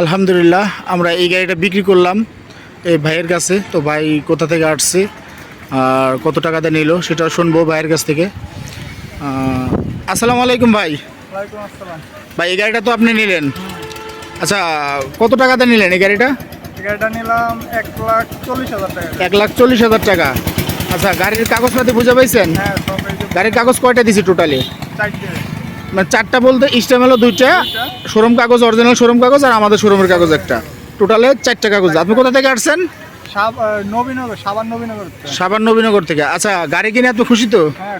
আলহামদুলিল্লাহ আমরা এই গাড়িটা বিক্রি করলাম এই ভাইয়ের কাছে। তো ভাই কোথা থেকে আসছে আর কত টাকাতে নিল সেটা শুনব ভাইয়ের কাছ থেকে। আসসালামু আলাইকুম ভাই। ভাই এই গাড়িটা তো আপনি নিলেন। আচ্ছা কত টাকাতে নিলেন এই গাড়িটা? গাড়িটা নিলাম এক লাখ চল্লিশ হাজার টাকা এক লাখ চল্লিশ হাজার টাকা। আচ্ছা গাড়ির কাগজপাতি বুঝে পাইছেন? হ্যাঁ গাড়ির কাগজ কয়টা দিছি টোটালি চারটে। মানে চারটা বলতে স্টেম হলো দুইটা শোরুম কাগজ অরিজিনাল শোরুম কাগজ আর আমাদের শোরুমের কাগজ একটা। টোটালে চারটা কাগজ। আপনি কোথা থেকে আসছেন? সাব নবীনগর সাবান নবীনগর থেকে। সাবার নবীনগর থেকে। আচ্ছা গাড়ি কিনে আপনি খুশি তো? হ্যাঁ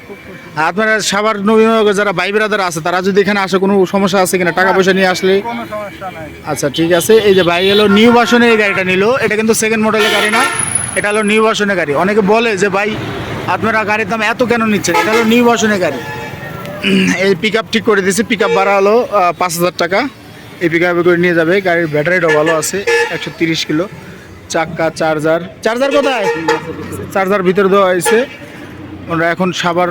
আপনারা সাবার নবীনগর যারা ভাই ব্রাদার আছে তারা যদি এখানে আসে কোনো সমস্যা আছে কিনা? টাকা পয়সা নিয়ে আসলে? কোনো সমস্যা আচ্ছা ঠিক আছে। এই যে ভাই এলো নিউ ভার্সনের এই গাড়িটা নিল। এটা কিন্তু সেকেন্ড মডেলের গাড়ি না। এটা হলো নিউ ভার্সনের গাড়ি। অনেকে বলে যে ভাই আপনারা গাড়ির দাম এত কেন নিচ্ছেন? এটা হলো নিউ ভার্সনের গাড়ি। এই পিক ঠিক করে দিয়েছে। পিক আপ ভাড়া হলো পাঁচ হাজার টাকা। এই পিক আপে করে নিয়ে যাবে। গাড়ির ব্যাটারিটাও ভালো আছে, একশো তিরিশ কিলো। চাক্কা চার্জার চার্জার কোথায়? চার্জার ভিতরে দেওয়া হয়েছে। ওরা এখন সাবার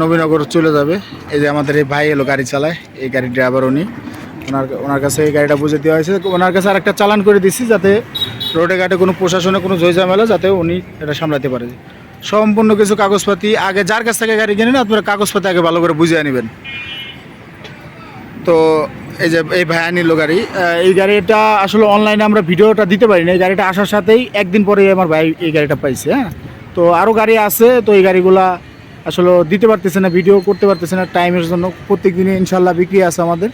নবীনগর চলে যাবে। এই যে আমাদের এই ভাই এলো গাড়ি চালায়, এই গাড়ির ড্রাইভার উনি। ওনার ওনার কাছে এই গাড়িটা বুঝে দেওয়া হয়েছে। ওনার কাছে আরেকটা চালান করে দিচ্ছি যাতে রোডে ঘাটে কোনো প্রশাসনে কোনো ঝামেলা যাতে উনি এটা সামলাতে পারে। সম্পূর্ণ কিছু কাগজপাতি, আগে যার কাছ থেকে গাড়ি কিনেন, আপনারা কাগজপাতি আগে ভালো করে বুঝিয়ে নেবেন। তো এই যে এই ভাইয়া নিল গাড়ি এই গাড়িটা আসলে অনলাইনে আমরা ভিডিওটা দিতে পারি না, এই গাড়িটা আসার সাথেই একদিন পরে আমার ভাই এই গাড়িটা পাইছে হ্যাঁ? তো আরও গাড়ি আছে, তো এই গাড়িগুলা আসলে দিতে পারতেছে না ভিডিও করতে পারতেছে না টাইমের জন্য প্রত্যেক দিনে ইনশাল্লাহ বিক্রি আছে আমাদের।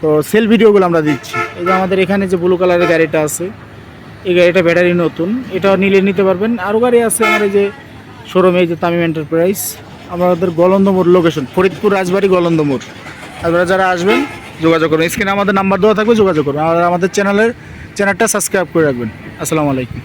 তো সেল ভিডিওগুলো আমরা দিচ্ছি। এই যে আমাদের এখানে যে ব্লু কালারের গাড়িটা আছে, এই গাড়িটা ব্যাটারি নতুন এটা নিলে নিতে পারবেন। আরও গাড়ি আছে আমার এই যে শোরুমে এই যে তামিম এন্টারপ্রাইজ। আমাদের গলন্দমোর লোকেশন ফরিদপুর রাজবাড়ি গলন্দমোর আপনারা যারা আসবেন, যোগাযোগ করবেন। স্ক্রিনে আমাদের নাম্বার দেওয়া থাকবে, যোগাযোগ করুন আর আমাদের চ্যানেলের চ্যানেলটা সাবস্ক্রাইব করে রাখবেন। আসসালামু আলাইকুম।